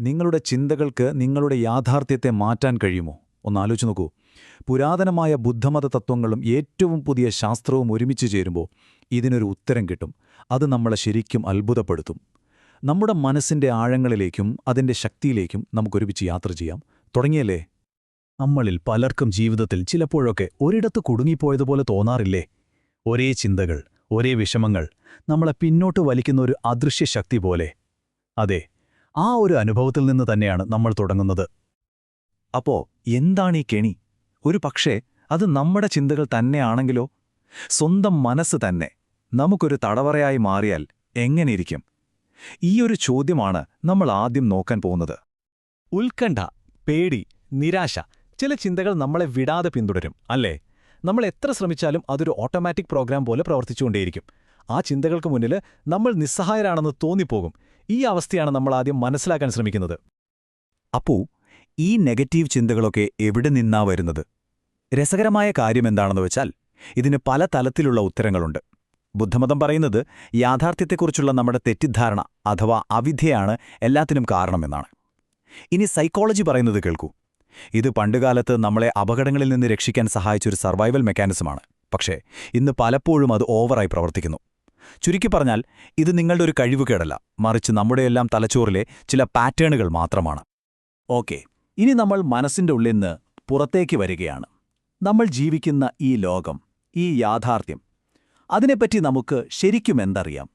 നിങ്ങളുടെ ചിന്തകൾക്ക് നിങ്ങളുടെ യാഥാർത്ഥ്യത്തെ മാറ്റാൻ കഴിയുമോ? ഒന്ന് ആലോചിച്ച് നോക്കൂ. പുരാതനമായ ബുദ്ധമത തത്വങ്ങളും ഏറ്റവും പുതിയ ശാസ്ത്രവും ഒരുമിച്ച് ചേരുമ്പോൾ ഇതിനൊരു ഉത്തരം കിട്ടും. അത് നമ്മളെ ശരിക്കും അത്ഭുതപ്പെടുത്തും. നമ്മുടെ മനസ്സിന്റെ ആഴങ്ങളിലേക്കും അതിന്റെ ശക്തിയിലേക്കും നമുക്കൊരുമിച്ച് യാത്ര ചെയ്യാം. തുടങ്ങിയല്ലേ? നമ്മളിൽ പലർക്കും ജീവിതത്തിൽ ചിലപ്പോഴൊക്കെ ഒരിടത്ത് കുടുങ്ങിപ്പോയതുപോലെ തോന്നാറില്ലേ? ഒരേ ചിന്തകൾ ഒരേ വിഷമങ്ങൾ നമ്മളെ പിന്നോട്ട് വലിക്കുന്ന ഒരു അദൃശ്യ ശക്തി പോലെ. അതെ ആ ഒരു അനുഭവത്തിൽ നിന്ന് തന്നെയാണ് നമ്മൾ തുടങ്ങുന്നത്. അപ്പോ എന്താണ് ഈ കെണി? ഒരു പക്ഷേ അത് നമ്മുടെ ചിന്തകൾ തന്നെയാണെങ്കിലോ? സ്വന്തം മനസ്സ് തന്നെ നമുക്കൊരു തടവറയായി മാറിയാൽ എങ്ങനെയിരിക്കും? ഈ ഒരു ചോദ്യമാണ് നമ്മൾ ആദ്യം നോക്കാൻ പോകുന്നത്. ഉത്കണ്ഠ പേടി നിരാശ ചില ചിന്തകൾ നമ്മളെ വിടാതെ പിന്തുടരും അല്ലേ? നമ്മൾ എത്ര ശ്രമിച്ചാലും അതൊരു ഓട്ടോമാറ്റിക് പ്രോഗ്രാം പോലെ പ്രവർത്തിച്ചുകൊണ്ടേയിരിക്കും. ആ ചിന്തകൾക്ക് മുന്നിൽ നമ്മൾ നിസ്സഹായരാണെന്ന് തോന്നിപ്പോകും. ഈ അവസ്ഥയാണ് നമ്മൾ ആദ്യം മനസ്സിലാക്കാൻ ശ്രമിക്കുന്നത്. അപ്പോ ഈ നെഗറ്റീവ് ചിന്തകളൊക്കെ എവിടെ നിന്നാ വരുന്നത്? രസകരമായ കാര്യം എന്താണെന്ന് വെച്ചാൽ ഇതിന് പല തലത്തിലുള്ള ഉത്തരങ്ങളുണ്ട്. ബുദ്ധമതം പറയുന്നത് യാഥാർത്ഥ്യത്തെക്കുറിച്ചുള്ള നമ്മുടെ തെറ്റിദ്ധാരണ അഥവാ അവിധ്യയാണ് എല്ലാത്തിനും കാരണമെന്നാണ് ഇനി സൈക്കോളജി പറയുന്നത് കേൾക്കൂ. ഇത് പണ്ടുകാലത്ത് നമ്മളെ അപകടങ്ങളിൽ നിന്ന് രക്ഷിക്കാൻ സഹായിച്ചൊരു സർവൈവൽ മെക്കാനിസമാണ്. പക്ഷേ ഇന്ന് പലപ്പോഴും അത് ഓവറായി പ്രവർത്തിക്കുന്നു. ചുരുക്കി പറഞ്ഞാൽ ഇത് നിങ്ങളുടെ ഒരു കഴിവുകേടല്ല മറിച്ച് നമ്മുടെയെല്ലാം തലച്ചോറിലെ ചില പാറ്റേണുകൾ മാത്രമാണ്. ഓക്കെ ഇനി നമ്മൾ മനസ്സിന്റെ ഉള്ളിൽ നിന്ന് പുറത്തേക്ക് വരികയാണ്. നമ്മൾ ജീവിക്കുന്ന ഈ ലോകം ഈ യാഥാർത്ഥ്യം അതിനെപ്പറ്റി നമുക്ക് ശരിക്കും എന്തറിയാം?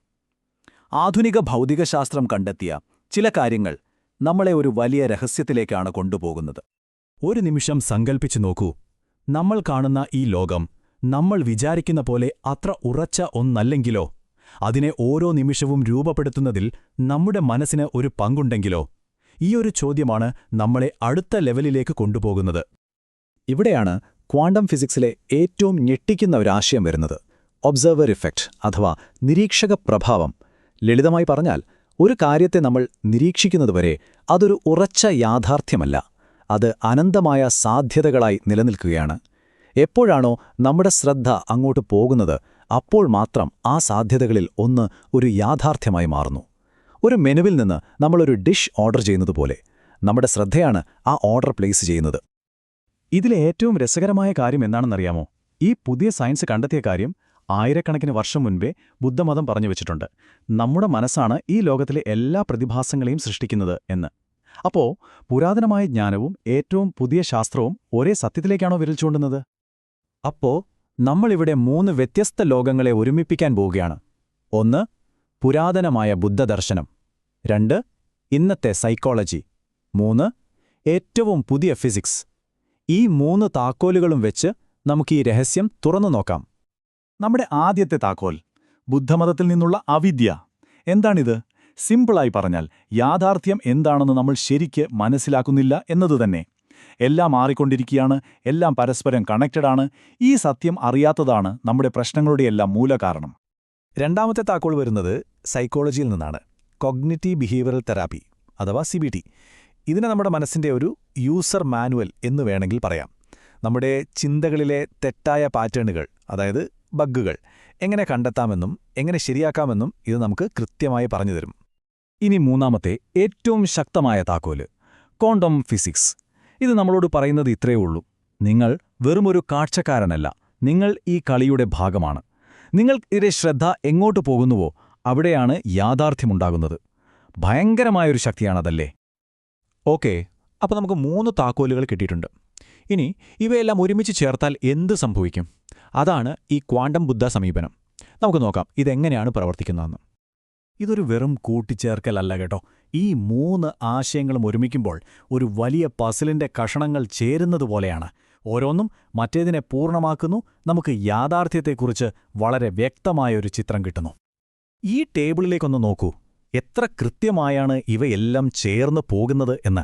ആധുനിക ഭൗതികശാസ്ത്രം കണ്ടെത്തിയ ചില കാര്യങ്ങൾ നമ്മളെ ഒരു വലിയ രഹസ്യത്തിലേക്കാണ് കൊണ്ടുപോകുന്നത്. ഒരു നിമിഷം സങ്കൽപ്പിച്ചു നോക്കൂ. നമ്മൾ കാണുന്ന ഈ ലോകം നമ്മൾ വിചാരിക്കുന്ന പോലെ അത്ര ഉറച്ച ഒന്നല്ലെങ്കിലോ? അതിനെ ഓരോ നിമിഷവും രൂപപ്പെടുത്തുന്നതിൽ നമ്മുടെ മനസ്സിന് ഒരു പങ്കുണ്ടെങ്കിലോ? ഈയൊരു ചോദ്യമാണ് നമ്മളെ അടുത്ത ലെവലിലേക്ക് കൊണ്ടുപോകുന്നത്. ഇവിടെയാണ് ക്വാണ്ടം ഫിസിക്സിലെ ഏറ്റവും ഞെട്ടിക്കുന്ന ഒരാശയം വരുന്നത്. ഒബ്സർവർ ഇഫക്റ്റ് അഥവാ നിരീക്ഷക പ്രഭാവം. ലളിതമായി പറഞ്ഞാൽ ഒരു കാര്യത്തെ നമ്മൾ നിരീക്ഷിക്കുന്നതുവരെ അതൊരു ഉറച്ച യാഥാർത്ഥ്യമല്ല. അത് അനന്തമായ സാധ്യതകളായി നിലനിൽക്കുകയാണ്. എപ്പോഴാണോ നമ്മുടെ ശ്രദ്ധ അങ്ങോട്ട് പോകുന്നത് അപ്പോൾ മാത്രം ആ സാധ്യതകളിൽ ഒന്ന് ഒരു യാഥാർത്ഥ്യമായി മാറുന്നു. ഒരു മെനുവിൽ നിന്ന് നമ്മളൊരു ഡിഷ് ഓർഡർ ചെയ്യുന്നതുപോലെ നമ്മുടെ ശ്രദ്ധയാണ് ആ ഓർഡർ പ്ലേസ് ചെയ്യുന്നത്. ഇതിലെ ഏറ്റവും രസകരമായ കാര്യം എന്താണെന്നറിയാമോ? ഈ പുതിയ സയൻസ് കണ്ടെത്തിയ കാര്യം ആയിരക്കണക്കിന് വർഷം മുൻപേ ബുദ്ധമതം പറഞ്ഞു വെച്ചിട്ടുണ്ട്. നമ്മുടെ മനസ്സാണ് ഈ ലോകത്തിലെ എല്ലാ പ്രതിഭാസങ്ങളെയും സൃഷ്ടിക്കുന്നത് എന്ന്. അപ്പോ പുരാതനമായ ജ്ഞാനവും ഏറ്റവും പുതിയ ശാസ്ത്രവും ഒരേ സത്യത്തിലേക്കാണോ വിരൽ ചൂണ്ടുന്നത്? അപ്പോ നമ്മളിവിടെ മൂന്ന് വ്യത്യസ്ത ലോകങ്ങളെ ഒരുമിപ്പിക്കാൻ പോവുകയാണ്. ഒന്ന് പുരാതനമായ ബുദ്ധദർശനം. രണ്ട് ഇന്നത്തെ സൈക്കോളജി. മൂന്ന് ഏറ്റവും പുതിയ ഫിസിക്സ്. ഈ മൂന്ന് താക്കോലുകളും വെച്ച് നമുക്ക് ഈ രഹസ്യം തുറന്നു നോക്കാം. നമ്മുടെ ആദ്യത്തെ താക്കോൽ ബുദ്ധമതത്തിൽ നിന്നുള്ള അവിദ്യ. എന്താണിത്? സിമ്പിളായി പറഞ്ഞാൽ യാഥാർത്ഥ്യം എന്താണെന്ന് നമ്മൾ ശരിക്ക് മനസ്സിലാക്കുന്നില്ല എന്നതുതന്നെ. എല്ലാം മാറിക്കൊണ്ടിരിക്കുകയാണ് എല്ലാം പരസ്പരം കണക്റ്റഡാണ് ഈ സത്യം അറിയാത്തതാണ് നമ്മുടെ പ്രശ്നങ്ങളുടെ പ്രശ്നങ്ങളുടെയെല്ലാം മൂലകാരണം. രണ്ടാമത്തെ താക്കോൾ വരുന്നത് സൈക്കോളജിയിൽ നിന്നാണ്. കൊഗ്നിറ്റീവ് ബിഹേവിയറൽ തെറാപ്പി അഥവാ സി ബി ഇതിനെ നമ്മുടെ മനസ്സിന്റെ ഒരു യൂസർ മാനുവൽ എന്ന് വേണമെങ്കിൽ പറയാം. നമ്മുടെ ചിന്തകളിലെ തെറ്റായ പാറ്റേണുകൾ അതായത് ബഗ്ഗുകൾ എങ്ങനെ കണ്ടെത്താമെന്നും എങ്ങനെ ശരിയാക്കാമെന്നും ഇത് നമുക്ക് കൃത്യമായി പറഞ്ഞുതരും ഇനി മൂന്നാമത്തെ ഏറ്റവും ശക്തമായ താക്കോൽ കോണ്ടം ഫിസിക്സ് ഇത് നമ്മളോട് പറയുന്നത് ഇത്രയേ ഉള്ളൂ. നിങ്ങൾ വെറുമൊരു കാഴ്ചക്കാരനല്ല. നിങ്ങൾ ഈ കളിയുടെ ഭാഗമാണ്. നിങ്ങൾക്കിരെ ശ്രദ്ധ എങ്ങോട്ട് പോകുന്നുവോ അവിടെയാണ് യാഥാർത്ഥ്യമുണ്ടാകുന്നത്. ഭയങ്കരമായൊരു ശക്തിയാണതല്ലേ? ഓക്കെ അപ്പോൾ നമുക്ക് മൂന്ന് താക്കോലുകൾ കിട്ടിയിട്ടുണ്ട്. ഇനി ഇവയെല്ലാം ഒരുമിച്ച് ചേർത്താൽ എന്ത് സംഭവിക്കും? അതാണ് ഈ ക്വാണ്ടം ബുദ്ധ സമീപനം. നമുക്ക് നോക്കാം ഇതെങ്ങനെയാണ് പ്രവർത്തിക്കുന്നതെന്ന്. ഇതൊരു വെറും കൂട്ടിച്ചേർക്കലല്ല കേട്ടോ. ഈ മൂന്ന് ആശയങ്ങളും ഒരുമിക്കുമ്പോൾ ഒരു വലിയ പസിലിന്റെ കഷണങ്ങൾ ചേരുന്നതുപോലെയാണ് ഓരോന്നും മറ്റേതിനെ പൂർണമാക്കുന്നു നമുക്ക് യാഥാർത്ഥ്യത്തെക്കുറിച്ച് വളരെ വ്യക്തമായൊരു ചിത്രം കിട്ടുന്നു. ഈ ടേബിളിലേക്കൊന്ന് നോക്കൂ. എത്ര കൃത്യമായാണ് ഇവയെല്ലാം ചേർന്ന് പോകുന്നത് എന്ന്.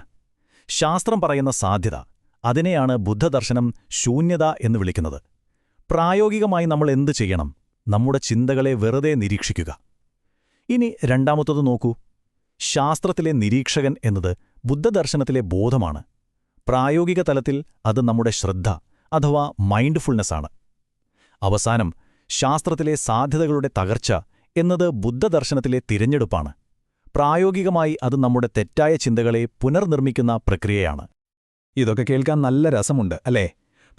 ശാസ്ത്രം പറയുന്ന സാധ്യത അതിനെയാണ് ബുദ്ധദർശനം ശൂന്യത എന്ന് വിളിക്കുന്നത്. പ്രായോഗികമായി നമ്മൾ എന്തു ചെയ്യണം? നമ്മുടെ ചിന്തകളെ വെറുതെ നിരീക്ഷിക്കുക. ഇനി രണ്ടാമത്തത് നോക്കൂ. ശാസ്ത്രത്തിലെ നിരീക്ഷകൻ എന്നത് ബുദ്ധദർശനത്തിലെ ബോധമാണ്. പ്രായോഗിക തലത്തിൽ അത് നമ്മുടെ ശ്രദ്ധ അഥവാ മൈൻഡ്ഫുൾനെസ്സാണ്. അവസാനം ശാസ്ത്രത്തിലെ സാധ്യതകളുടെ തകർച്ച എന്നത് ബുദ്ധദർശനത്തിലെ തിരഞ്ഞെടുപ്പാണ്. പ്രായോഗികമായി അത് നമ്മുടെ തെറ്റായ ചിന്തകളെ പുനർനിർമ്മിക്കുന്ന പ്രക്രിയയാണ്. ഇതൊക്കെ കേൾക്കാൻ നല്ല രസമുണ്ട് അല്ലേ?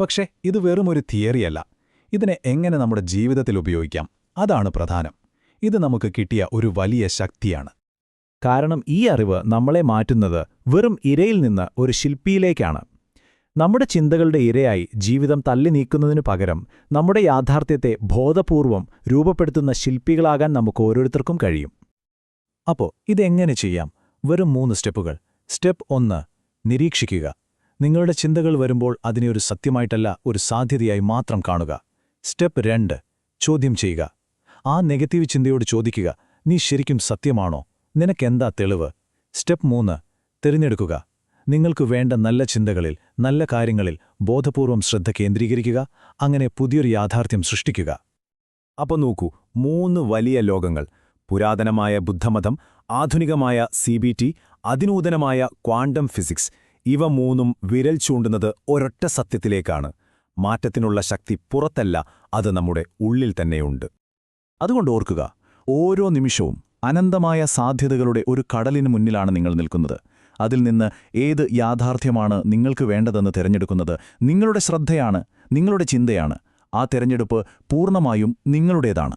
പക്ഷേ ഇത് വെറും ഒരു തിയറിയല്ല. ഇതിനെ എങ്ങനെ നമ്മുടെ ജീവിതത്തിൽ ഉപയോഗിക്കാം? അതാണ് പ്രധാനം. ഇത് നമുക്ക് കിട്ടിയ ഒരു വലിയ ശക്തിയാണ്. കാരണം ഈ അറിവ് നമ്മളെ മാറ്റുന്നത് വെറും ഇരയിൽ നിന്ന് ഒരു ശില്പിയിലേക്കാണ്. നമ്മുടെ ചിന്തകളുടെ ഇരയായി ജീവിതം തള്ളി നീക്കുന്നതിനു പകരം നമ്മുടെ യാഥാർത്ഥ്യത്തെ ബോധപൂർവം രൂപപ്പെടുത്തുന്ന ശില്പികളാകാൻ നമുക്ക് ഓരോരുത്തർക്കും കഴിയും. അപ്പോ ഇതെങ്ങനെ ചെയ്യാം? വെറും മൂന്ന് സ്റ്റെപ്പുകൾ. സ്റ്റെപ്പ് ഒന്ന് നിരീക്ഷിക്കുക. നിങ്ങളുടെ ചിന്തകൾ വരുമ്പോൾ അതിനെ ഒരു സത്യമായിട്ടല്ല ഒരു സാധ്യതയായി മാത്രം കാണുക. സ്റ്റെപ്പ് രണ്ട് ചോദ്യം ചെയ്യുക. ആ നെഗറ്റീവ് ചിന്തയോട് ചോദിക്കുക നീ ശരിക്കും സത്യമാണോ? നിനക്കെന്താ തെളിവ്? സ്റ്റെപ്പ് മൂന്ന്. തിരഞ്ഞെടുക്കുക. നിങ്ങൾക്ക് വേണ്ട നല്ല ചിന്തകളിൽ നല്ല കാര്യങ്ങളിൽ ബോധപൂർവം ശ്രദ്ധ കേന്ദ്രീകരിക്കുക. അങ്ങനെ പുതിയൊരു യാഥാർത്ഥ്യം സൃഷ്ടിക്കുക. അപ്പൊ നോക്കൂ മൂന്ന് വലിയ ലോകങ്ങൾ. പുരാതനമായ ബുദ്ധമതം ആധുനികമായ സി ബി ടി അതിനൂതനമായ ക്വാണ്ടം ഫിസിക്സ്. ഇവ മൂന്നും വിരൽ ചൂണ്ടുന്നത് ഒരൊറ്റ സത്യത്തിലേക്കാണ്. മാറ്റത്തിനുള്ള ശക്തി പുറത്തല്ല അത് നമ്മുടെ ഉള്ളിൽ തന്നെയുണ്ട്. അതുകൊണ്ട് ഓർക്കുക ഓരോ നിമിഷവും അനന്തമായ സാധ്യതകളുടെ ഒരു കടലിന് മുന്നിലാണ് നിങ്ങൾ നിൽക്കുന്നത്. അതിൽ നിന്ന് ഏത് യാഥാർത്ഥ്യമാണ് നിങ്ങൾക്ക് വേണ്ടതെന്ന് തിരഞ്ഞെടുക്കുന്നത് നിങ്ങളുടെ ശ്രദ്ധയാണ് നിങ്ങളുടെ ചിന്തയാണ്. ആ തിരഞ്ഞെടുപ്പ് പൂർണമായും നിങ്ങളുടേതാണ്.